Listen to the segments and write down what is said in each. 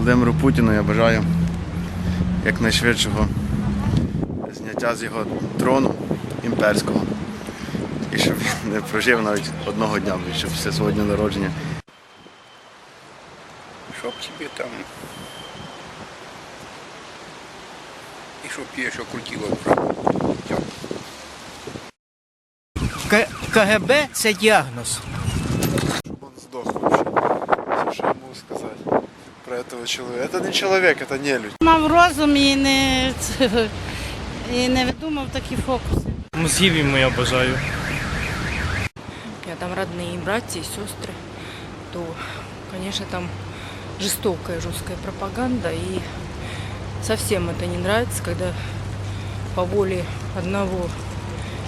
Володимиру Путіну я бажаю якнайшвидшого зняття з його трону імперського. І щоб він не прожив навіть одного дня, щоб після свого дня народження Чтоб тебе там... И чтоб я еще крутила в К- КГБ це діагноз. про этого человека. Это не человек, это не люди. Мав розум і не, і не видумав такі фокуси. Мозгів йому я бажаю. Я там родные братья и сестры, то, конечно, там жестокая, жесткая пропаганда. И совсем это не нравится, когда по воле одного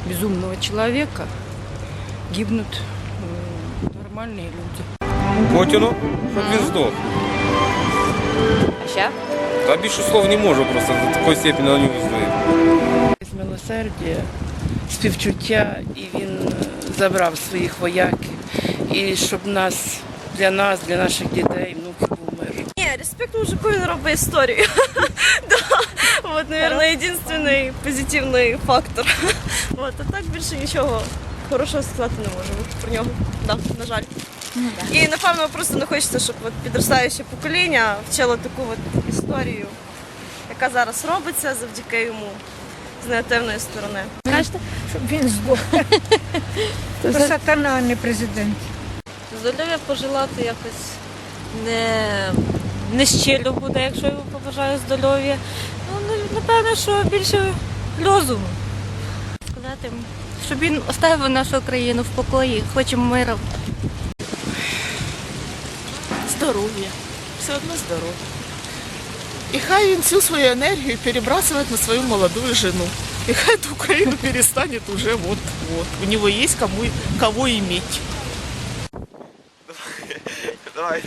безумного человека гибнут м, нормальные люди. Путіну, щоб він здох. А сейчас? Та більше слов не можу просто до такої степені на нього здає. милосердя, співчуття, і він е, забрав своїх вояків. І щоб нас для нас, для наших дітей, внуків був мир. Ні, респект мужику, він робить історію. да. Вот, наверное, единственный позитивний фактор. Вот, а так більше нічого хорошого сказати не можу про нього. Да, на жаль. І напевно просто не хочеться, щоб от підростаюче покоління вчило таку от історію, яка зараз робиться завдяки йому з негативної сторони. Щоб він здох. Це сатана, а не президент. Здоров'я пожелати якось не, не щиро буде, якщо йому побажаю здоров'я. Ну, напевно, що більше розуму. Сказати, щоб він оставив нашу країну в покої, хочемо миру. Здоров'я. Все одно здоров'я. І хай він всю свою енергію перебрасывает на свою молодую жену. И хай эту Украину перестанет уже вот-вот. У него есть кому, кого иметь. Давай.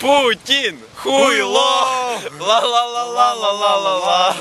Путін! Хуйло! Ла-ла-ла-ла-ла-ла-ла-ла!